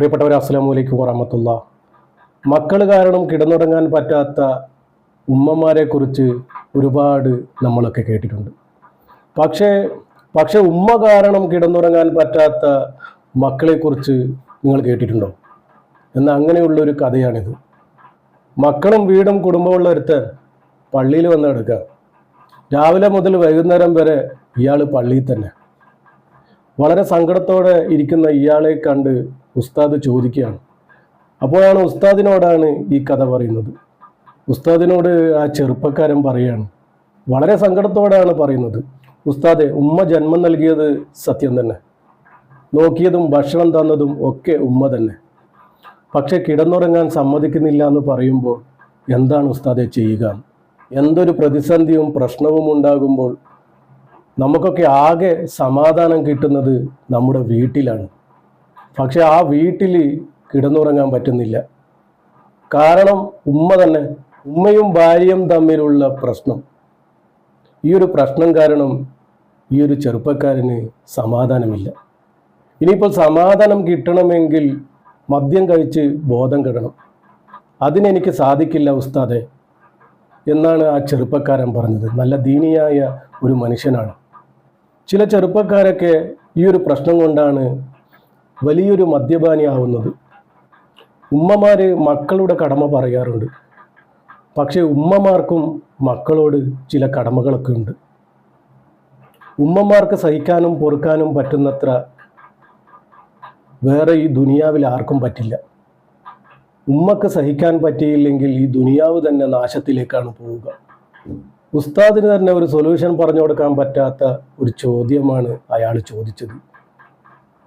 പ്രിയപ്പെട്ടവർ അസ്സാം വലൈക്കും വറഹമത്തുള്ള. മക്കൾ കാരണം കിടന്നുറങ്ങാൻ പറ്റാത്ത ഉമ്മമാരെ കുറിച്ച് ഒരുപാട് നമ്മളൊക്കെ കേട്ടിട്ടുണ്ട്. പക്ഷേ പക്ഷേ ഉമ്മ കാരണം കിടന്നുറങ്ങാൻ പറ്റാത്ത മക്കളെക്കുറിച്ച് നിങ്ങൾ കേട്ടിട്ടുണ്ടോ? എന്നാൽ അങ്ങനെയുള്ളൊരു കഥയാണിത്. മക്കളും വീടും കുടുംബമുള്ള ഒരുത്തൻ പള്ളിയിൽ വന്ന് കിടക്കുക. രാവിലെ മുതൽ വൈകുന്നേരം വരെ ഇയാൾ പള്ളിയിൽ തന്നെ. വളരെ സങ്കടത്തോടെ ഇരിക്കുന്ന ഇയാളെ കണ്ട് ഉസ്താദ് ചോദിക്കുകയാണ്. അപ്പോഴാണ് ഉസ്താദിനോടാണ് ഈ കഥ പറയുന്നത്. ഉസ്താദിനോട് ആ ചെറുപ്പക്കാരൻ പറയുകയാണ് വളരെ സങ്കടത്തോടെയാണ് പറയുന്നത്. ഉസ്താദെ ഉമ്മ ജന്മം നൽകിയത് സത്യം തന്നെ. നോക്കിയതും ഭക്ഷണം തന്നതും ഒക്കെ ഉമ്മ തന്നെ. പക്ഷെ കിടന്നുറങ്ങാൻ സമ്മതിക്കുന്നില്ല എന്ന് പറയുമ്പോൾ എന്താണ് ഉസ്താദെ ചെയ്യുക? എന്തൊരു പ്രതിസന്ധിയും പ്രശ്നവും ഉണ്ടാകുമ്പോൾ നമുക്കൊക്കെ ആകെ സമാധാനം കിട്ടുന്നത് നമ്മുടെ വീട്ടിലാണ്. പക്ഷെ ആ വീട്ടിൽ കിടന്നുറങ്ങാൻ പറ്റുന്നില്ല. കാരണം ഉമ്മ തന്നെ ഉമ്മയും ഭാര്യയും തമ്മിലുള്ള പ്രശ്നം. ഈ ഒരു പ്രശ്നം കാരണം ഈ ഒരു ചെറുപ്പക്കാരന് സമാധാനമില്ല. ഇനിയിപ്പോൾ സമാധാനം കിട്ടണമെങ്കിൽ മദ്യം കഴിച്ച് ബോധം കിടണം. അതിനെനിക്ക് സാധിക്കില്ല ഉസ്താദെ എന്നാണ് ആ ചെറുപ്പക്കാരൻ പറഞ്ഞത്. നല്ല ദീനിയായ ഒരു മനുഷ്യനാണ്. ചില ചെറുപ്പക്കാരൊക്കെ ഈ ഒരു പ്രശ്നം കൊണ്ടാണ് വലിയൊരു മദ്യപാനി ആവുന്നത് ഉമ്മമാർ മക്കളുടെ കടമ പറയാറുണ്ട്. പക്ഷേ ഉമ്മമാർക്കും മക്കളോട് ചില കടമകളൊക്കെ ഉണ്ട്. ഉമ്മമാർക്ക് സഹിക്കാനും പൊറുക്കാനും പറ്റുന്നത്ര വേറെ ഈ ദുനിയാവിൽ ആർക്കും പറ്റില്ല. ഉമ്മക്ക് സഹിക്കാൻ പറ്റിയില്ലെങ്കിൽ ഈ ദുനിയാവ് തന്നെ നാശത്തിലേക്കാണ് പോവുക. ഉസ്താദിന് തന്നെ ഒരു സൊല്യൂഷൻ പറഞ്ഞു കൊടുക്കാൻ പറ്റാത്ത ഒരു ചോദ്യമാണ് അയാൾ ചോദിച്ചത്.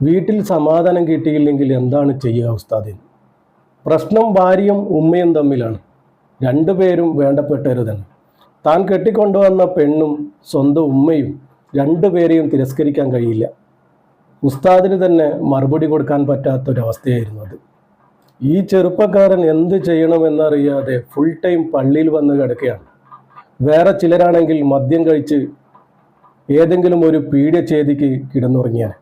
വീട്ടിൽ സമാധാനം കിട്ടിയില്ലെങ്കിൽ എന്താണ് ചെയ്യുക ഉസ്താദിന്? പ്രശ്നം ഭാര്യയും ഉമ്മയും തമ്മിലാണ്. രണ്ടുപേരും വേണ്ടപ്പെട്ടവര് തന്നെ താൻ കെട്ടിക്കൊണ്ടുവന്ന പെണ്ണും സ്വന്തം ഉമ്മയും രണ്ടുപേരെയും തിരസ്കരിക്കാൻ കഴിയില്ല. ഉസ്താദിന് തന്നെ മറുപടി കൊടുക്കാൻ പറ്റാത്ത പറ്റാത്തൊരവസ്ഥയായിരുന്നു അത്. ഈ ചെറുപ്പക്കാരൻ എന്ത് ചെയ്യണമെന്നറിയാതെ ഫുൾ ടൈം പള്ളിയിൽ വന്ന് കിടക്കുകയാണ്. വേറെ ചിലരാണെങ്കിൽ മദ്യം കഴിച്ച് ഏതെങ്കിലും ഒരു പീഡ്യചേതിക്ക് കിടന്നുറങ്ങിയാണ്.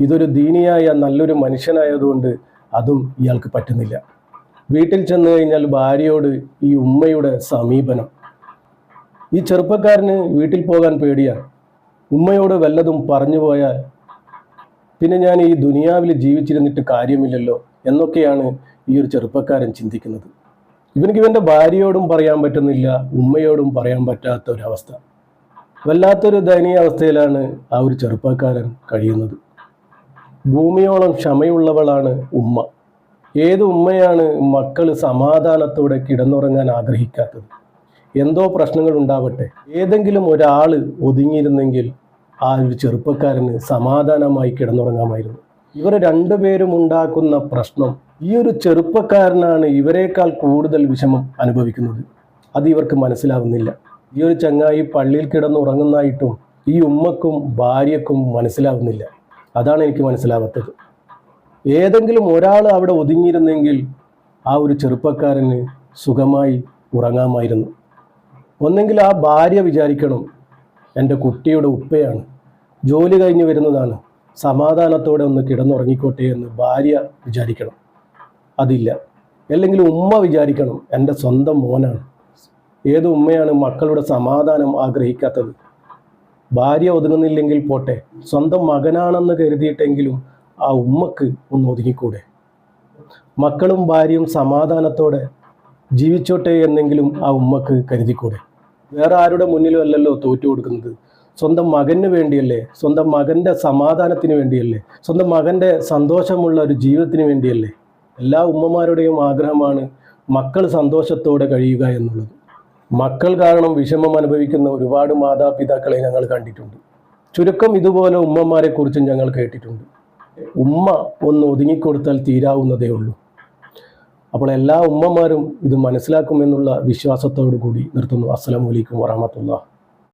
ഇതൊരു ദീനിയായ നല്ലൊരു മനുഷ്യനായതുകൊണ്ട് അതും ഇയാൾക്ക് പറ്റുന്നില്ല. വീട്ടിൽ ചെന്ന് കഴിഞ്ഞാൽ ഭാര്യയോട് ഈ ഉമ്മയുടെ സമീപനം. ഈ ചെറുപ്പക്കാരന് വീട്ടിൽ പോകാൻ പേടിയാണ് ഉമ്മയോട് വല്ലതും പറഞ്ഞു പോയാൽ പിന്നെ ഞാൻ ഈ ദുനിയാവിൽ ജീവിച്ചിരുന്നിട്ട് കാര്യമില്ലല്ലോ എന്നൊക്കെയാണ് ഈ ഒരു ചെറുപ്പക്കാരൻ ചിന്തിക്കുന്നത്. ഇവനിക്ക് ഇവന്റെ ഭാര്യയോടും പറയാൻ പറ്റുന്നില്ല ഉമ്മയോടും പറയാൻ പറ്റാത്ത ഒരവസ്ഥ. വല്ലാത്തൊരു ദയനീയ അവസ്ഥയിലാണ് ആ ഒരു ചെറുപ്പക്കാരൻ കഴിയുന്നത്. ഭൂമിയോളം ക്ഷമയുള്ളവളാണ് ഉമ്മ. ഏത് ഉമ്മയാണ് മക്കൾ സമാധാനത്തോടെ കിടന്നുറങ്ങാൻ ആഗ്രഹിക്കാത്തത്? എന്തോ പ്രശ്നങ്ങൾ ഉണ്ടാവട്ടെ. ഏതെങ്കിലും ഒരാൾ ഒതുങ്ങിയിരുന്നെങ്കിൽ ആ ഒരു ചെറുപ്പക്കാരന് സമാധാനമായി കിടന്നുറങ്ങാമായിരുന്നു. ഇവർ രണ്ടുപേരും ഉണ്ടാക്കുന്ന പ്രശ്നം ഈ ഒരു ചെറുപ്പക്കാരനാണ് ഇവരെക്കാൾ കൂടുതൽ വിഷമം അനുഭവിക്കുന്നത്. അത് ഇവർക്ക് മനസ്സിലാവുന്നില്ല. ഈ ഒരു ചങ്ങായി പള്ളിയിൽ കിടന്നുറങ്ങുന്നതായിട്ടും ഈ ഉമ്മക്കും ഭാര്യക്കും മനസ്സിലാവുന്നില്ല. അതാണ് എനിക്ക് മനസ്സിലാവാത്തത്. ഏതെങ്കിലും ഒരാൾ അവിടെ ഒതുങ്ങിയിരുന്നെങ്കിൽ ആ ഒരു ചെറുപ്പക്കാരന് സുഖമായി ഉറങ്ങാമായിരുന്നു. ഒന്നെങ്കിൽ ആ ഭാര്യ വിചാരിക്കണം എന്റെ കുട്ടിയുടെ ഉപ്പയാണ്. ജോലി കഴിഞ്ഞ് വരുന്നതാണ്. സമാധാനത്തോടെ ഒന്ന് കിടന്നുറങ്ങിക്കോട്ടെ എന്ന് ഭാര്യ വിചാരിക്കണം. അതില്ല. അല്ലെങ്കിൽ ഉമ്മ വിചാരിക്കണം എന്റെ സ്വന്തം മോനാണ്. ഏത് ഉമ്മയാണ് മക്കളുടെ സമാധാനം ആഗ്രഹിക്കാത്തത്? ഭാര്യ ഒതുങ്ങുന്നില്ലെങ്കിൽ പോട്ടെ സ്വന്തം മകനാണെന്ന് കരുതിയിട്ടെങ്കിലും ആ ഉമ്മക്ക് ഒന്ന് ഒതുങ്ങിക്കൂടെ? മക്കളും ഭാര്യയും സമാധാനത്തോടെ ജീവിച്ചോട്ടെ എന്നെങ്കിലും ആ ഉമ്മക്ക് കരുതിക്കൂടെ? വേറെ ആരുടെ മുന്നിലും അല്ലല്ലോ തോറ്റു കൊടുക്കുന്നത്? സ്വന്തം മകന് വേണ്ടിയല്ലേ? സ്വന്തം മകന്റെ സമാധാനത്തിന് വേണ്ടിയല്ലേ? സ്വന്തം മകന്റെ സന്തോഷമുള്ള ഒരു ജീവിതത്തിന് വേണ്ടിയല്ലേ? എല്ലാ ഉമ്മമാരുടെയും ആഗ്രഹമാണ് മക്കൾ സന്തോഷത്തോടെ കഴിയുക എന്നുള്ളത്. മക്കൾ കാരണം വിഷമം അനുഭവിക്കുന്ന ഒരുപാട് മാതാപിതാക്കളെ ഞങ്ങൾ കണ്ടിട്ടുണ്ട്. ചുരുക്കം ഇതുപോലെ ഉമ്മമാരെക്കുറിച്ചും ഞങ്ങൾ കേട്ടിട്ടുണ്ട്. ഉമ്മ ഒന്ന് ഒതുങ്ങിക്കൊടുത്താൽ തീരാവുന്നതേ ഉള്ളൂ. അപ്പോൾ എല്ലാ ഉമ്മമാരും ഇത് മനസ്സിലാക്കുമെന്നുള്ള വിശ്വാസത്തോടു കൂടി നിർത്തുന്നു. അസ്സലാമു അലൈക്കും വറഹമത്തുള്ള